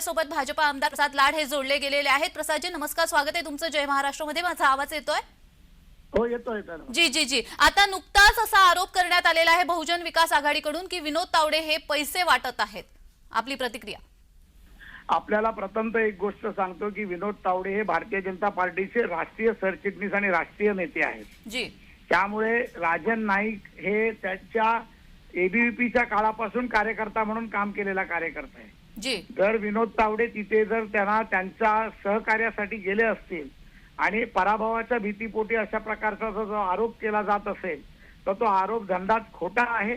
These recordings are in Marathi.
आपल्यासोबत भाजपा आमदार प्रसाद लाड हे जोडले गेलेले आहेत. प्रसादजी नमस्कार स्वागत आहे तुमचं जय महाराष्ट्रमध्ये. माझा आवाज येतोय? हो येतो. जी जी जी. आता नुकताच असा आरोप करण्यात आलेला आहे बहुजन विकास आघाडीकडून की विनोद तावडे हे पैसे वाटत आहेत. आपली प्रतिक्रिया. आपल्याला प्रथमतः एक गोष्ट सांगतो की विनोद तावडे हे भारतीय जनता पार्टीचे राष्ट्रीय सरचिटणीस आणि राष्ट्रीय नेते आहेत. जी. त्यामुळे राजन नाईक हे त्याच्या एबीव्हीपीच्या काळापासून कार्यकर्ता म्हणून काम केलेला कार्यकर्ता आहे. जी. जर विनोद तावडे तिथे जर त्यांना त्यांच्या सहकार्यासाठी गेले असतील आणि पराभवाच्या भीतीपोटी अशा प्रकारचा जो जो आरोप केला जात असेल तर तो आरोप धंदाच खोटा आहे.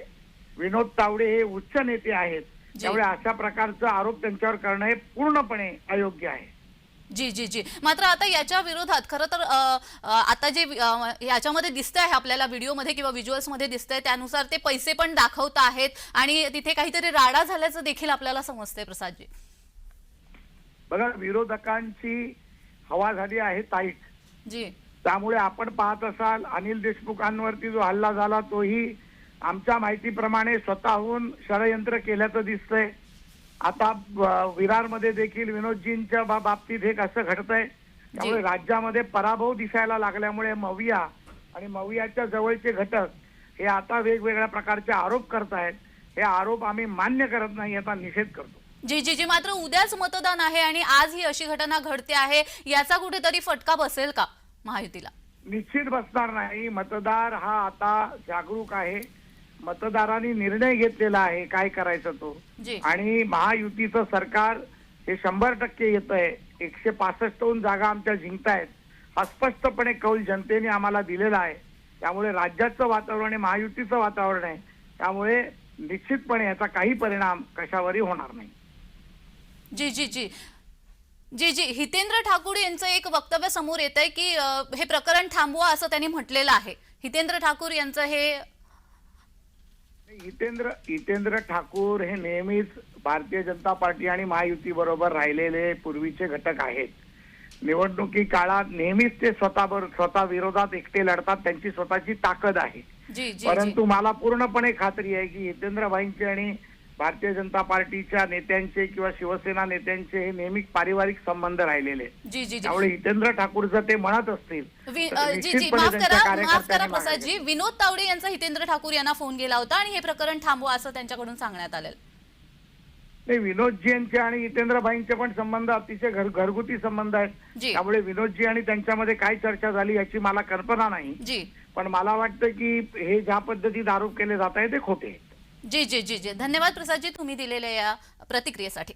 विनोद तावडे हे उच्च नेते आहेत. त्यामुळे अशा प्रकारचा आरोप त्यांच्यावर करणं हे पूर्णपणे अयोग्य आहे. जी जी जी. मात्र आता याच्या विरोधात खरं तर अ, अ, आता जे अ, याच्यामध्ये दिसतंय आहे आपल्याला व्हिडिओमध्ये किंवा व्हिज्युअल्समध्ये दिसतंय त्यानुसार ते पैसे पण दाखवत आहेत आणि तिथे काहीतरी राडा झाल्याचं देखील आपल्याला समजतंय प्रसादजी. बघा विरोधकांची हवा झाली आहे ताईट जी. त्यामुळे आपण पाहत असाल अनिल देशमुखांवरती जो हल्ला झाला तोही आमच्या माहितीप्रमाणे स्वतःहून षडयंत्र केल्याचं दिसतंय. आता विरारमध्ये देखील विनोदजींच्या बाबतीत हे कसं घडतंय. त्यामुळे राज्यामध्ये पराभव दिसायला लागल्यामुळे मविया आणि मवियाच्या जवळचे घटक हे आता वेगवेगळ्या प्रकारचे आरोप करतायत. हे आरोप आम्ही मान्य करत नाही याचा निषेध करतो. जी जी जी मात्र उद्याच मतदान आहे आणि आज ही अशी घटना घडते आहे याचा कुठेतरी फटका बसेल का महायुतीला? निश्चित बसणार नाही. मतदार हा आता जागरूक आहे. मतदारांनी निर्णय घेतलेला आहे काय करायचं तो. आणि महायुतीचं सरकार हे शंभर टक्के येत आहे एकशे पासष्टहून जागा आमच्या जिंकतायत हा स्पष्टपणे कौल जनतेने आम्हाला दिलेला आहे. त्यामुळे राज्याचं वातावरण आहे महायुतीचं वातावरण आहे त्यामुळे निश्चितपणे याचा काही परिणाम कशावरही होणार नाही. जी जी जी. जी जी. हितेंद्र ठाकूर यांचं एक वक्तव्य समोर येत आहे की हे प्रकरण थांबवा असं त्यांनी म्हटलेलं आहे. हितेंद्र ठाकूर यांचं हे हितेंद्र हितेंद्र ठाकूर हे नेहमीच भारतीय जनता पार्टी आणि महायुती बरोबर राहिलेले पूर्वीचे घटक आहेत. निवडणुकी काळात नेहमीच ते स्वतः स्वतः विरोधात एकटे लढतात त्यांची स्वतःची ताकद आहे. परंतु मला पूर्णपणे खात्री आहे की हितेंद्र भाईंचे आणि भारतीय जनता पार्टीच्या नेत्यांचे किंवा शिवसेना नेत्यांचे हे नेहमी पारिवारिक संबंध राहिलेले. जी जी त्यामुळे हितेंद्र ठाकूर जर ते म्हणत असतील. वि- तर अ, जी जी. निश्चितपणे माफ त्यांच्या करा माफ करा कार्यकर्त्यांनी प्रसादजी. विनोद तावडे यांचा हितेंद्र ठाकूर यांना फोन गेला होता आणि हे प्रकरण थांबवा असं त्यांच्याकडून सांगण्यात आलेलं. नाही विनोदजींचे आणि हितेंद्रभाईंचे पण संबंध अतिशय घर घरगुती संबंध आहेत. त्यामुळे विनोदजी आणि त्यांच्यामध्ये काय चर्चा झाली याची मला कल्पना नाही. पण मला वाटतं की हे ज्या पद्धतीत आरोप केले जात आहे ते खोटे आहेत. जी जी जी जी. धन्यवाद प्रसादजी तुम्ही दिलेल्या या प्रतिक्रियेसाठी.